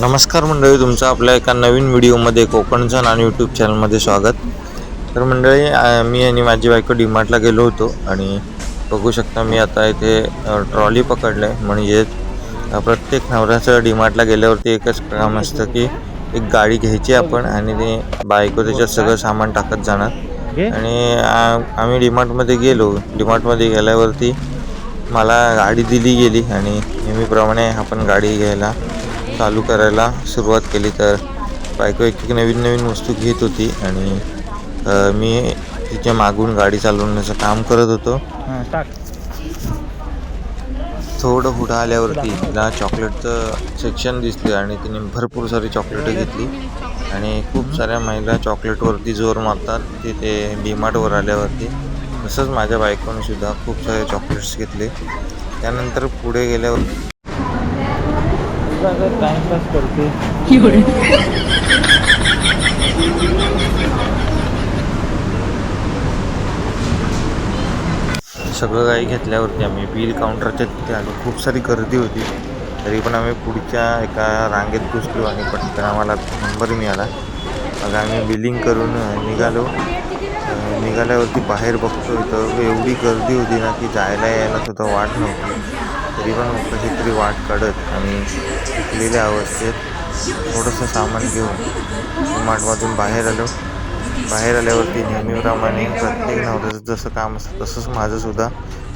नमस्कार मंडळी तुमचं आपल्या एका नवीन व्हिडिओमध्ये कोकणचं आणि यूट्यूब चॅनलमध्ये स्वागत. तर मंडळी मी आणि माझी बायको डीमार्टला गेलो होतो आणि बघू शकता मी आता इथे ट्रॉली पकडलं आहे म्हणजेच प्रत्येक नवऱ्याचं डीमार्टला गेल्यावरती एकच काम असतं की एक गाडी घ्यायची आपण आणि ते बायको त्याच्यात सगळं सामान टाकत जाणार. आणि आम्ही डीमार्टमध्ये गेलो. डीमार्टमध्ये गेल्यावरती मला गाडी दिली गेली आणि नेहमीप्रमाणे आपण गाडी घ्यायला चालू करायला सुरुवात केली तर बायको एक एक नवीन नवीन वस्तू घेत होती आणि मी तिच्या मागून गाडी चालवण्याचं काम करत होतो. थोडं पुढं आल्यावरती तिला चॉकलेटचं सेक्शन दिसलं आणि तिने भरपूर सारी चॉकलेटं घेतली. आणि खूप साऱ्या महिला चॉकलेटवरती जोर मारतात तिथे डीमार्टवर आल्यावरती. तसंच माझ्या बायकोने सुद्धा खूप सारे चॉकलेट्स घेतले. त्यानंतर पुढे गेल्यावर टाइमपास करते. सगळं काही घेतल्यावरती आम्ही बिल काउंटरच्या तिथे आलो. खूप सारी गर्दी होती. तरी पण आम्ही पुढच्या एका रांगेत घुसलो आणि पटकन आम्हाला नंबर मिळाला. मग आम्ही बिलिंग करून निघालो. निघाल्यावरती बाहेर बघतो तर एवढी गर्दी होती ना की जायला यायला सुद्धा वाट नव्हती. तरी पण कशीतरी वाट काढत आणि शिकलेल्या अवस्थेत थोडंसं सामान घेऊन माठमधून बाहेर आलो. बाहेर आल्यावरती नेहमीप्रमाणे प्रत्येक नवऱ्याचं जसं काम असतं तसंच माझंसुद्धा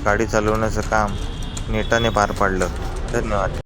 गाडी चालवण्याचं काम नेटाने पार पाडलं. धन्यवाद.